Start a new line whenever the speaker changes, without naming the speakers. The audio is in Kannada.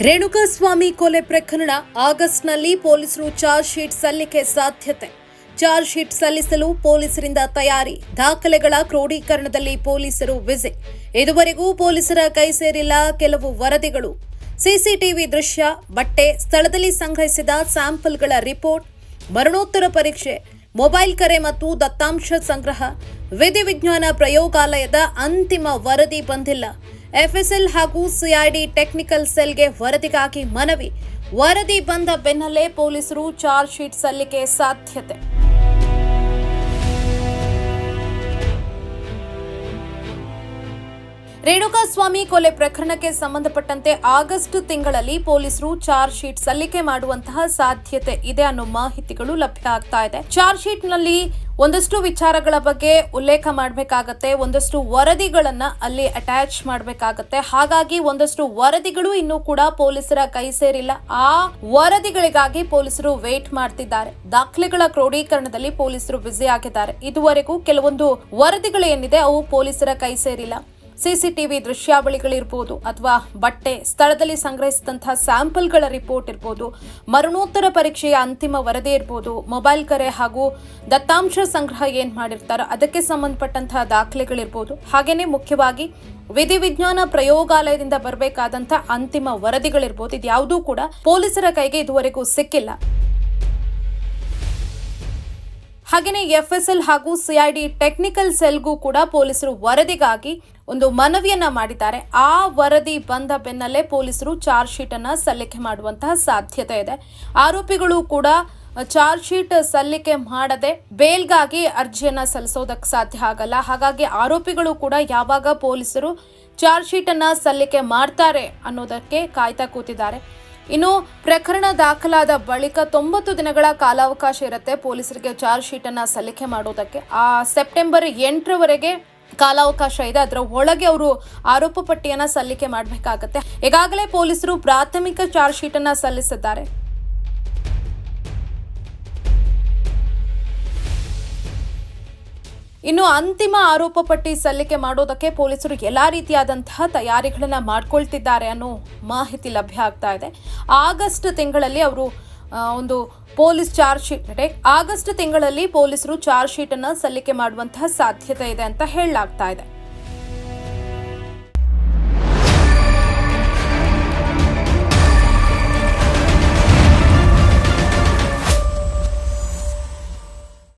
ರೇಣುಕಾಸ್ವಾಮಿ ಕೊಲೆ ಪ್ರಕರಣ ಆಗಸ್ಟ್ನಲ್ಲಿ ಪೊಲೀಸರು ಚಾರ್ಜ್ ಶೀಟ್ ಸಲ್ಲಿಕೆ ಸಾಧ್ಯತೆ. ಚಾರ್ಜ್ ಶೀಟ್ ಸಲ್ಲಿಸಲು ಪೊಲೀಸರಿಂದ ತಯಾರಿ. ದಾಖಲೆಗಳ ಕ್ರೋಢೀಕರಣದಲ್ಲಿ ಪೊಲೀಸರು ವಿಜಿ ಇದುವರೆಗೂ ಪೊಲೀಸರ ಕೈ ಸೇರಿಲ್ಲ ಕೆಲವು ವರದಿಗಳು. ಸಿಸಿಟಿವಿ ದೃಶ್ಯ, ಬಟ್ಟೆ ಸ್ಥಳದಲ್ಲಿ ಸಂಗ್ರಹಿಸಿದ ಸ್ಯಾಂಪಲ್ಗಳ ರಿಪೋರ್ಟ್, ಮರಣೋತ್ತರ ಪರೀಕ್ಷೆ, ಮೊಬೈಲ್ ಕರೆ ಮತ್ತು ದತ್ತಾಂಶ ಸಂಗ್ರಹ, ವಿಧಿವಿಜ್ಞಾನ ಪ್ರಯೋಗಾಲಯದ ಅಂತಿಮ ವರದಿ ಬಂದಿಲ್ಲ. ಎಫ್ಎಸ್ಎಲ್ ಹಾಗೂ ಸಿಐಡಿ ಟೆಕ್ನಿಕಲ್ ಸೆಲ್ಗೆ ವರದಿಗಾಗಿ ಮನವಿ. ವರದಿ ಬಂದ ಬೆನ್ನಲ್ಲೇ ಪೊಲೀಸರು ಚಾರ್ಜ್ ಶೀಟ್ ಸಲ್ಲಿಕೆ ಸಾಧ್ಯತೆ. ರೇಣುಕಾಸ್ವಾಮಿ ಕೊಲೆ ಪ್ರಕರಣಕ್ಕೆ ಸಂಬಂಧಪಟ್ಟಂತೆ ಆಗಸ್ಟ್ ತಿಂಗಳಲ್ಲಿ ಪೊಲೀಸರು ಚಾರ್ಜ್ ಶೀಟ್ ಸಲ್ಲಿಕೆ ಮಾಡುವಂತಹ ಸಾಧ್ಯತೆ ಇದೆ ಅನ್ನೋ ಮಾಹಿತಿಗಳು ಲಭ್ಯ ಆಗ್ತಾ ಇದೆ. ಚಾರ್ಜ್ ಶೀಟ್ನಲ್ಲಿ ಒಂದಷ್ಟು ವಿಚಾರಗಳ ಬಗ್ಗೆ ಉಲ್ಲೇಖ ಮಾಡಬೇಕಾಗತ್ತೆ, ಒಂದಷ್ಟು ವರದಿಗಳನ್ನ ಅಲ್ಲಿ ಅಟ್ಯಾಚ್ ಮಾಡಬೇಕಾಗತ್ತೆ. ಹಾಗಾಗಿ ಒಂದಷ್ಟು ವರದಿಗಳು ಇನ್ನೂ ಕೂಡ ಪೊಲೀಸರ ಕೈ ಸೇರಿಲ್ಲ. ಆ ವರದಿಗಳಿಗಾಗಿ ಪೊಲೀಸರು ವೇಟ್ ಮಾಡ್ತಿದ್ದಾರೆ. ದಾಖಲೆಗಳ ಕ್ರೋಢೀಕರಣದಲ್ಲಿ ಪೊಲೀಸರು ಬ್ಯುಸಿ ಆಗಿದ್ದಾರೆ. ಇದುವರೆಗೂ ಕೆಲವೊಂದು ವರದಿಗಳು ಏನಿದೆ ಅವು ಪೊಲೀಸರ ಕೈ ಸೇರಿಲ್ಲ. ಸಿಸಿಟಿವಿ ದೃಶ್ಯಾವಳಿಗಳಿರ್ಬೋದು ಅಥವಾ ಬಟ್ಟೆ ಸ್ಥಳದಲ್ಲಿ ಸಂಗ್ರಹಿಸಿದಂತಹ ಸ್ಯಾಂಪಲ್ಗಳ ರಿಪೋರ್ಟ್ ಇರ್ಬೋದು, ಮರಣೋತ್ತರ ಪರೀಕ್ಷೆಯ ಅಂತಿಮ ವರದಿ ಇರ್ಬೋದು, ಮೊಬೈಲ್ ಕರೆ ಹಾಗೂ ದತ್ತಾಂಶ ಸಂಗ್ರಹ ಏನ್ ಮಾಡಿರ್ತಾರೋ ಅದಕ್ಕೆ ಸಂಬಂಧಪಟ್ಟಂತಹ ದಾಖಲೆಗಳಿರ್ಬೋದು. ಹಾಗೇನೆ ಮುಖ್ಯವಾಗಿ ವಿಧಿವಿಜ್ಞಾನ ಪ್ರಯೋಗಾಲಯದಿಂದ ಬರಬೇಕಾದಂಥ ಅಂತಿಮ ವರದಿಗಳಿರ್ಬೋದು. ಇದ್ಯಾವುದೂ ಕೂಡ ಪೊಲೀಸರ ಕೈಗೆ ಇದುವರೆಗೂ ಸಿಕ್ಕಿಲ್ಲ. ಹಾಗೆಯೇ ಎಫ್ಎಸ್ಎಲ್ ಹಾಗೂ ಸಿಐಡಿ ಟೆಕ್ನಿಕಲ್ ಸೆಲ್ಗೂ ಕೂಡ ಪೊಲೀಸರು ವರದಿಗಾಗಿ ಒಂದು ಮನವಿಯನ್ನ ಮಾಡಿದ್ದಾರೆ. ಆ ವರದಿ ಬಂದ ಬೆನ್ನಲ್ಲೇ ಪೊಲೀಸರು ಚಾರ್ಜ್ ಶೀಟ್ ಅನ್ನ ಸಲ್ಲಿಕೆ ಮಾಡುವಂತಹ ಸಾಧ್ಯತೆ ಇದೆ. ಆರೋಪಿಗಳು ಕೂಡ ಚಾರ್ಜ್ ಶೀಟ್ ಸಲ್ಲಿಕೆ ಮಾಡದೆ ಬೇಲ್ಗಾಗಿ ಅರ್ಜಿಯನ್ನ ಸಲ್ಲಿಸೋದಕ್ಕೆ ಸಾಧ್ಯ ಆಗಲ್ಲ. ಹಾಗಾಗಿ ಆರೋಪಿಗಳು ಕೂಡ ಯಾವಾಗ ಪೊಲೀಸರು ಚಾರ್ಜ್ ಶೀಟ್ ಅನ್ನ ಸಲ್ಲಿಕೆ ಮಾಡ್ತಾರೆ ಅನ್ನೋದಕ್ಕೆ ಕಾಯ್ತಾ ಕೂತಿದ್ದಾರೆ. ಇನ್ನು ಪ್ರಕರಣ ದಾಖಲಾದ ಬಳಿಕ ತೊಂಬತ್ತು ದಿನಗಳ ಕಾಲಾವಕಾಶ ಇರುತ್ತೆ. ಪೊಲೀಸರಿಗೆ ಚಾರ್ಜ್ ಶೀಟ್ ಅನ್ನ ಸಲ್ಲಿಕೆ ಮಾಡೋದಕ್ಕೆ. ಆ ಸೆಪ್ಟೆಂಬರ್ ಎಂಟರವರೆಗೆ ಕಾಲಾವಕಾಶ ಇದೆ. ಅದರ ಒಳಗೆ ಅವರು ಆರೋಪ ಪಟ್ಟಿಯನ್ನ ಸಲ್ಲಿಕೆ ಮಾಡಬೇಕಾಗತ್ತೆ. ಈಗಾಗಲೇ ಪೊಲೀಸರು ಪ್ರಾಥಮಿಕ ಚಾರ್ಜ್ ಶೀಟ್ ಅನ್ನ ಸಲ್ಲಿಸಿದ್ದಾರೆ. ಇನ್ನು ಅಂತಿಮ ಆರೋಪ ಪಟ್ಟಿ ಸಲ್ಲಿಕೆ ಮಾಡೋದಕ್ಕೆ ಪೊಲೀಸರು ಎಲ್ಲಾ ರೀತಿಯಾದಂತಹ ತಯಾರಿಗಳನ್ನ ಮಾಡ್ಕೊಳ್ತಿದ್ದಾರೆ ಅನ್ನೋ ಮಾಹಿತಿ ಲಭ್ಯ ಆಗ್ತಾ ಇದೆ. ಆಗಸ್ಟ್ ತಿಂಗಳಲ್ಲಿ ಅವರು ಒಂದು ಪೊಲೀಸ್ ಚಾರ್ಜ್ ಶೀಟ್ ಆಗಸ್ಟ್ ತಿಂಗಳಲ್ಲಿ ಪೊಲೀಸರು ಚಾರ್ಜ್ ಶೀಟ್ ಅನ್ನ ಸಲ್ಲಿಕೆ ಮಾಡುವಂತಹ ಸಾಧ್ಯತೆ ಇದೆ ಅಂತ ಹೇಳಲಾಗ್ತಾ ಇದೆ.